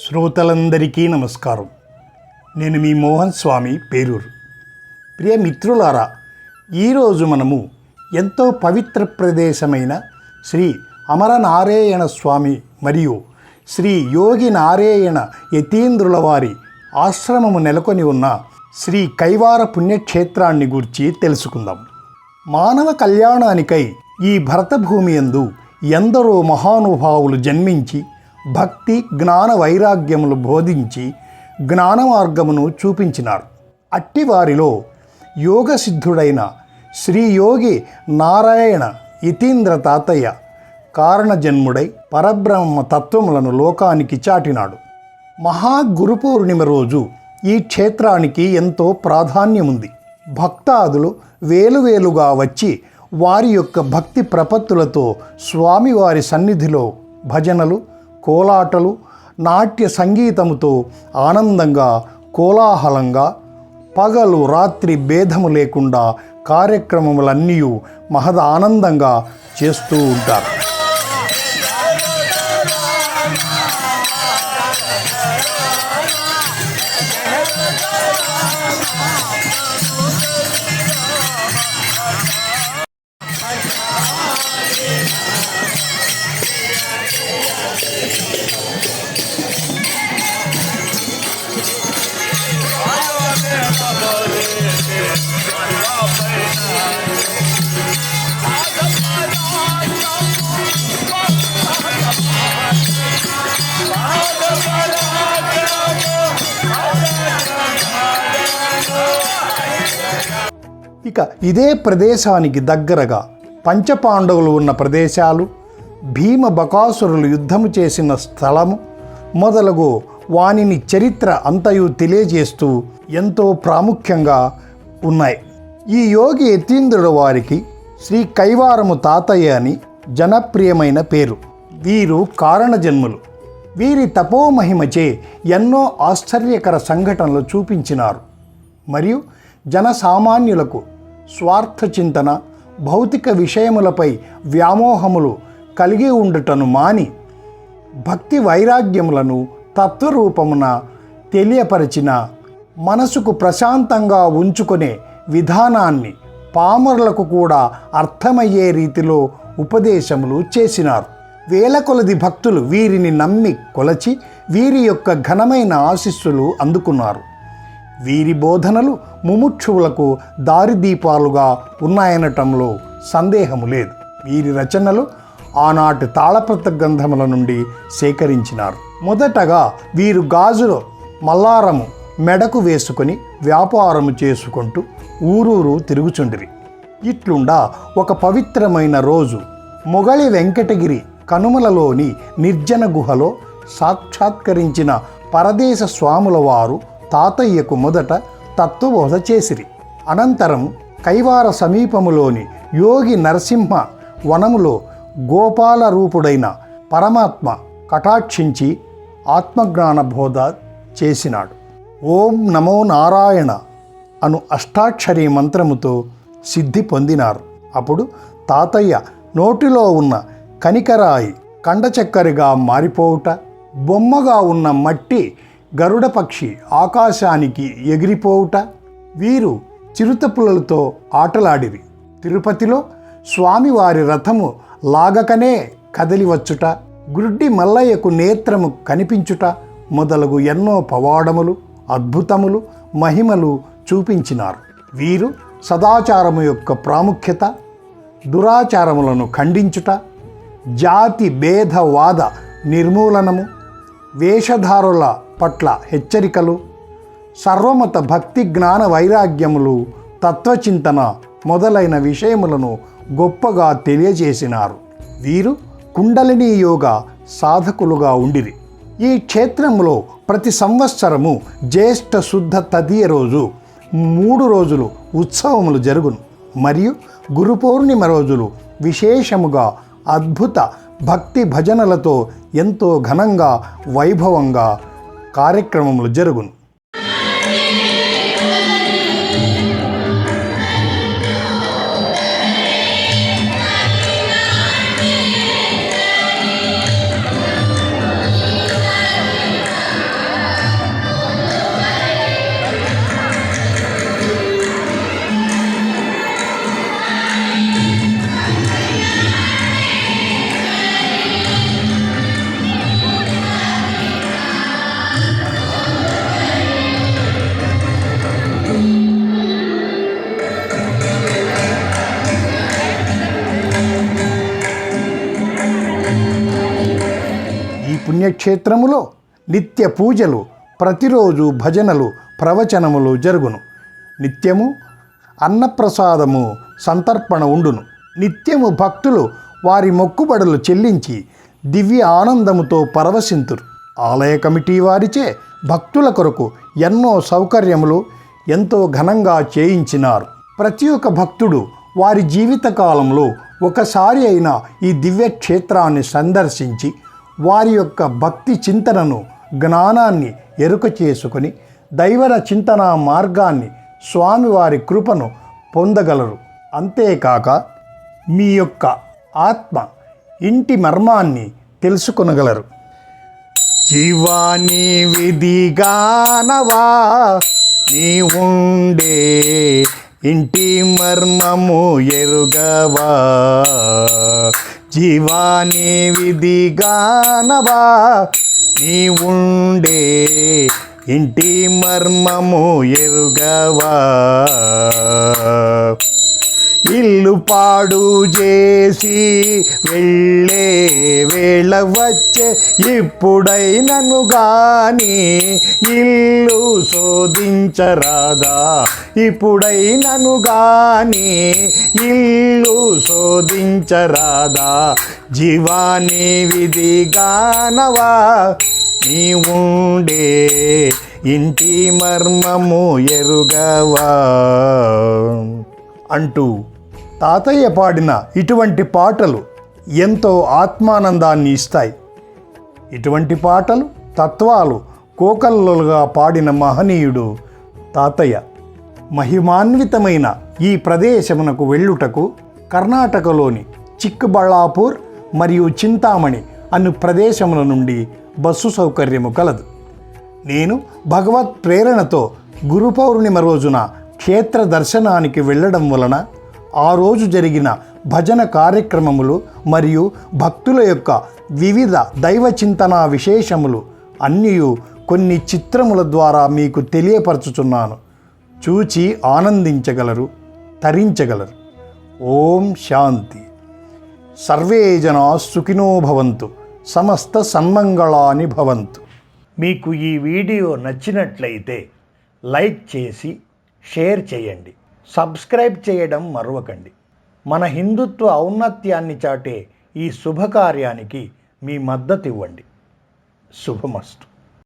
శ్రోతలందరికీ నమస్కారం. నేను మీ మోహన్ స్వామి పేరూరు. ప్రియ మిత్రులారా ఈరోజు మనము ఎంతో పవిత్ర ప్రదేశమైన శ్రీ అమరనారాయణ స్వామి మరియు శ్రీ యోగి నారాయణ యతీంద్రుల వారి ఆశ్రమము నెలకొని ఉన్న శ్రీ కైవార పుణ్యక్షేత్రాన్ని గురించి తెలుసుకుందాం. మానవ కళ్యాణానికై ఈ భరతభూమి యందు ఎందరో మహానుభావులు జన్మించి భక్తి జ్ఞాన వైరాగ్యములు బోధించి జ్ఞాన మార్గమును చూపించినారు అట్టివారిలో యోగసిద్ధుడైన శ్రీయోగి నారాయణ యతీంద్ర తాతయ్య కారణజన్ముడై పరబ్రహ్మ తత్వములను లోకానికి చాటినాడు. మహాగురు పౌర్ణిమ రోజు ఈ క్షేత్రానికి ఎంతో ప్రాధాన్యముంది. భక్తాదులు వేలువేలుగా వచ్చి వారి యొక్క భక్తి ప్రపత్తులతో స్వామివారి సన్నిధిలో భజనలు కోలాటలు నాట్య సంగీతముతో ఆనందంగా కోలాహలంగా పగలు రాత్రి భేదము లేకుండా కార్యక్రమములన్నీ మహద ఆనందంగా చేస్తూ ఉంటారు. ఇక ఇదే ప్రదేశానికి దగ్గరగా పంచపాండవులు ఉన్న ప్రదేశాలు భీమ బకాసురులు యుద్ధము చేసిన స్థలము మొదలగు వానిని చరిత్ర అంతయు తెలియజేస్తూ ఎంతో ప్రాముఖ్యంగా ఉన్నాయి. ఈ యోగి యతీంద్రుడు వారికి శ్రీ కైవారము తాతయ్య అని జనప్రియమైన పేరు. వీరు కారణజన్ములు వీరి తపోమహిమచే ఎన్నో ఆశ్చర్యకర సంఘటనలు చూపించినారు. మరియు జనసామాన్యులకు స్వార్థ చింతన భౌతిక విషయములపై వ్యామోహములు కలిగి ఉండుటను మాని భక్తి వైరాగ్యములను తత్వరూపమున తెలియపరిచిన మనసుకు ప్రశాంతంగా ఉంచుకునే విధానాన్ని పామరులకు కూడా అర్థమయ్యే రీతిలో ఉపదేశములు చేసినారు. వేల కొలది భక్తులు వీరిని నమ్మి కొలచి వీరి యొక్క ఘనమైన ఆశీస్సులు అందుకున్నారు. వీరి బోధనలు ముముక్షువులకు దారిదీపాలుగా ఉన్నాయనటంలో సందేహము లేదు. వీరి రచనలు ఆనాటి తాళపత్ర గ్రంథముల నుండి సేకరించినారు. మొదటగా వీరు గాజులో మల్లారము మెడకు వేసుకొని వ్యాపారము చేసుకుంటూ ఊరూరు తిరుగుచుండిరి. ఇట్లుండా ఒక పవిత్రమైన రోజు మొగలి వెంకటగిరి కనుమలలోని నిర్జన గుహలో సాక్షాత్కరించిన పరదేశ స్వాముల వారు తాతయ్యకు మొదట తత్వబోధ చేసిరి. అనంతరం కైవార సమీపములోని యోగి నరసింహ వనములో గోపాల రూపుడైన పరమాత్మ కటాక్షించి ఆత్మజ్ఞాన బోధ చేసినాడు. ఓం నమో నారాయణ అను అష్టాక్షరి మంత్రముతో సిద్ధి పొందినారు. అప్పుడు తాతయ్య నోటిలో ఉన్న కనికరాయి కండచక్కరిగా మారిపోవుట బొమ్మగా ఉన్న మట్టి గరుడ పక్షి ఆకాశానికి ఎగిరిపోవుట వీరు చిరుతపులలతో ఆటలాడిరి. తిరుపతిలో స్వామివారి రథము లాగకనే కదలివచ్చుట గుడ్డి మల్లయ్యకు నేత్రము కనిపించుట మొదలగు ఎన్నో పవాడములు అద్భుతములు మహిమలు చూపించినారు. వీరు సదాచారము యొక్క ప్రాముఖ్యత దురాచారములను ఖండించుట జాతి భేదవాద నిర్మూలనము వేషధారుల పట్ల హెచ్చరికలు సర్వమత భక్తి జ్ఞాన వైరాగ్యములు తత్వచింతన మొదలైన విషయములను గొప్పగా తెలియజేసినారు. వీరు కుండలిని యోగ సాధకులుగా ఉండిరి. ఈ క్షేత్రంలో ప్రతి సంవత్సరము జ్యేష్ఠ శుద్ధ తదియ రోజు మూడు రోజులు ఉత్సవములు జరుగును. మరియు గురు పౌర్ణిమ రోజులు విశేషముగా అద్భుత భక్తి భజనలతో ఎంతో ఘనంగా వైభవంగా కార్యక్రమములు జరుగును. పుణ్యక్షేత్రములో నిత్య పూజలు ప్రతిరోజు భజనలు ప్రవచనములు జరుగును. నిత్యము అన్నప్రసాదము సంతర్పణ ఉండును. నిత్యము భక్తులు వారి మొక్కుబడులు చెల్లించి దివ్య ఆనందముతో పరవశింతురు. ఆలయ కమిటీ వారిచే భక్తుల కొరకు ఎన్నో సౌకర్యములు ఎంతో ఘనంగా చేయించినారు. ప్రతి ఒక్క భక్తుడు వారి జీవితకాలంలో ఒకసారి అయినా ఈ దివ్య క్షేత్రాన్ని సందర్శించి వారి యొక్క భక్తి చింతనను జ్ఞానాన్ని ఎరుక చేసుకొని దైవర చింతన మార్గాన్ని స్వామివారి కృపను పొందగలరు. అంతేకాక మీ యొక్క ఆత్మ ఇంటి మర్మాన్ని తెలుసుకొనగలరు. జీవాని విధిగానవా నీ ఉండే ఇంటి మర్మము ఎరుగవా. జీవాని విధిగానవా నీ ఉండే ఇంటి మర్మము ఎరుగవా? ఇల్లు పాడు చేసి వెళ్ళే వేళ వచ్చే ఇప్పుడైనను గాని ఇల్లు శోధించరాదా? ఇప్పుడైనను గాని ఇల్లు శోధించరాదా? జీవాని విధిగానవా నీ ఉండే ఇంటి మర్మము ఎరుగవా? అంటూ తాతయ్య పాడిన ఇటువంటి పాటలు ఎంతో ఆత్మానందాన్ని ఇస్తాయి. ఇటువంటి పాటలు తత్వాలు కోకల్లలుగా పాడిన మహనీయుడు తాతయ్య. మహిమాన్వితమైన ఈ ప్రదేశమునకు వెళ్ళుటకు కర్ణాటకలోని చిక్కబళ్ళాపూర్ మరియు చింతామణి అను ప్రదేశముల నుండి బస్సు సౌకర్యము కలదు. నేను భగవత్ ప్రేరణతో గురు పౌర్ణిమ రోజున క్షేత్ర దర్శనానికి వెళ్ళడం వలన ఆ రోజు జరిగిన భజన కార్యక్రమములు మరియు భక్తుల యొక్క వివిధ దైవ చింతన విశేషములు అన్నీ కొన్ని చిత్రముల ద్వారా మీకు తెలియపరచుచున్నాను. చూచి ఆనందించగలరు తరించగలరు. ఓం శాంతి. సర్వే జనా సుఖినో భవంతు సమస్త సన్మంగళాని భవంతు. మీకు ఈ వీడియో నచ్చినట్లయితే లైక్ చేసి షేర్ చేయండి. సబ్స్క్రైబ్ చేయడం మరవకండి. మన హిందుత్వ ఔన్నత్యాన్ని చాటే ఈ శుభకార్యానికి మీ మద్దతు ఇవ్వండి శుభమస్తు.